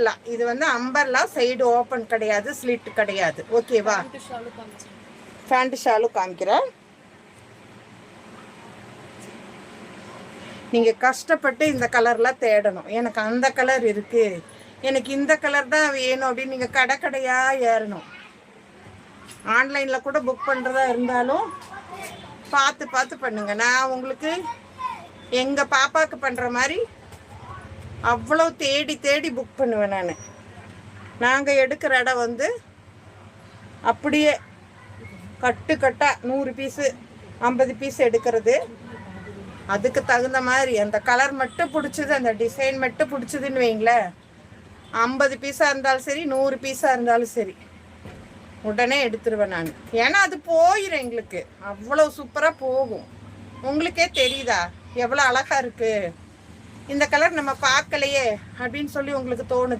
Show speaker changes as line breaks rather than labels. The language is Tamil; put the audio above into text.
அம்பர்லா இது வந்து அம்பர்லா சைடு ஓப்பன் கிடையாது ஸ்லிட் கிடையாது. ஓகேவா ஃபேண்ட் ஷாலும் காமிக்கிறேன் நீங்கள் கஷ்டப்பட்டு இந்த கலர்லாம் தேடணும். எனக்கு அந்த கலர் இருக்கு. எனக்கு இந்த கலர் தான் வேணும் அப்படின்னு நீங்கள் கடை கடையாக ஏறணும் ஆன்லைனில் கூட புக் பண்ணுறதா இருந்தாலும் பார்த்து பார்த்து பண்ணுங்க. நான் உங்களுக்கு எங்கள் பாப்பாவுக்கு பண்ணுற மாதிரி அவ்வளோ தேடி தேடி புக் பண்ணுவேன் நான். நாங்கள் எடுக்கிற இடம் வந்து அப்படியே கட்டு கட்டாக நூறு பீஸு ஐம்பது பீஸ் எடுக்கிறது. அதுக்கு தகுந்த மாதிரி அந்த கலர் மட்டும் பிடிச்சது அந்த டிசைன் மட்டும் பிடிச்சதுன்னு வைங்களேன். ஐம்பது பீஸாக இருந்தாலும் சரி நூறு பீஸாக இருந்தாலும் சரி. உடனே எடுத்துருவேன் நான். ஏன்னா அது போயிடும் எங்களுக்கு. அவ்வளோ சூப்பராக போகும். உங்களுக்கே தெரியுதா? எவ்வளோ அழகாக இருக்குது இந்த கலர் நம்ம பார்க்கலையே அப்படின்னு சொல்லி உங்களுக்கு தோணுது?